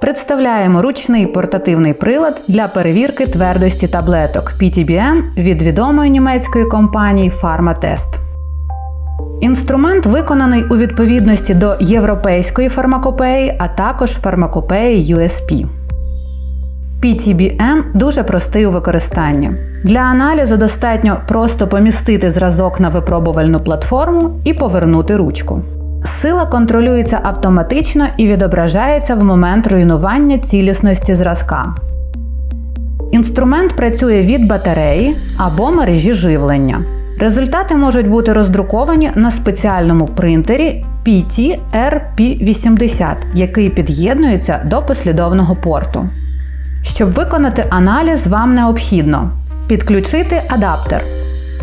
Представляємо ручний портативний прилад для перевірки твердості таблеток PTBM від відомої німецької компанії PharmaTest. Інструмент виконаний у відповідності до європейської фармакопеї, а також фармакопеї USP. PTBM дуже простий у використанні. Для аналізу достатньо просто помістити зразок на випробувальну платформу і повернути ручку. Сила контролюється автоматично і відображається в момент руйнування цілісності зразка. Інструмент працює від батареї або мережі живлення. Результати можуть бути роздруковані на спеціальному принтері PT-RP80, який під'єднується до послідовного порту. Щоб виконати аналіз, вам необхідно підключити адаптер.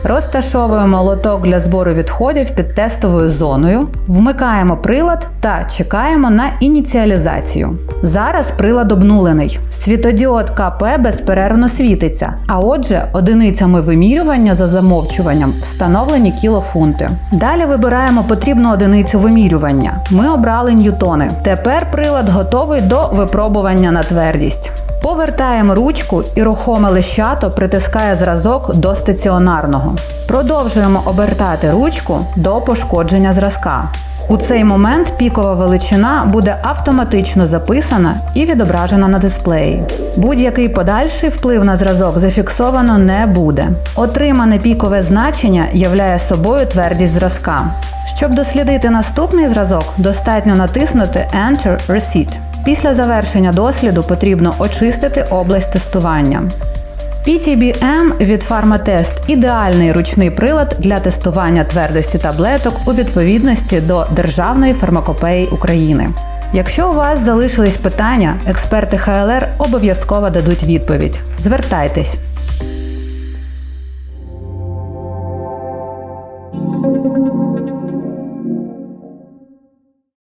Розташовуємо лоток для збору відходів під тестовою зоною, вмикаємо прилад та чекаємо на ініціалізацію. Зараз прилад обнулений. Світодіод КП безперервно світиться, а отже, одиницями вимірювання за замовчуванням встановлені кілофунти. Далі вибираємо потрібну одиницю вимірювання. Ми обрали ньютони. Тепер прилад готовий до випробування на твердість. Повертаємо ручку і рухоме лещато притискає зразок до стаціонарного. Продовжуємо обертати ручку до пошкодження зразка. У цей момент пікова величина буде автоматично записана і відображена на дисплеї. Будь-який подальший вплив на зразок зафіксовано не буде. Отримане пікове значення являє собою твердість зразка. Щоб дослідити наступний зразок, достатньо натиснути Enter Receipt. Після завершення досліду потрібно очистити область тестування. PTBM від PharmaTest – ідеальний ручний прилад для тестування твердості таблеток у відповідності до Державної фармакопеї України. Якщо у вас залишились питання, експерти ХЛР обов'язково дадуть відповідь. Звертайтесь.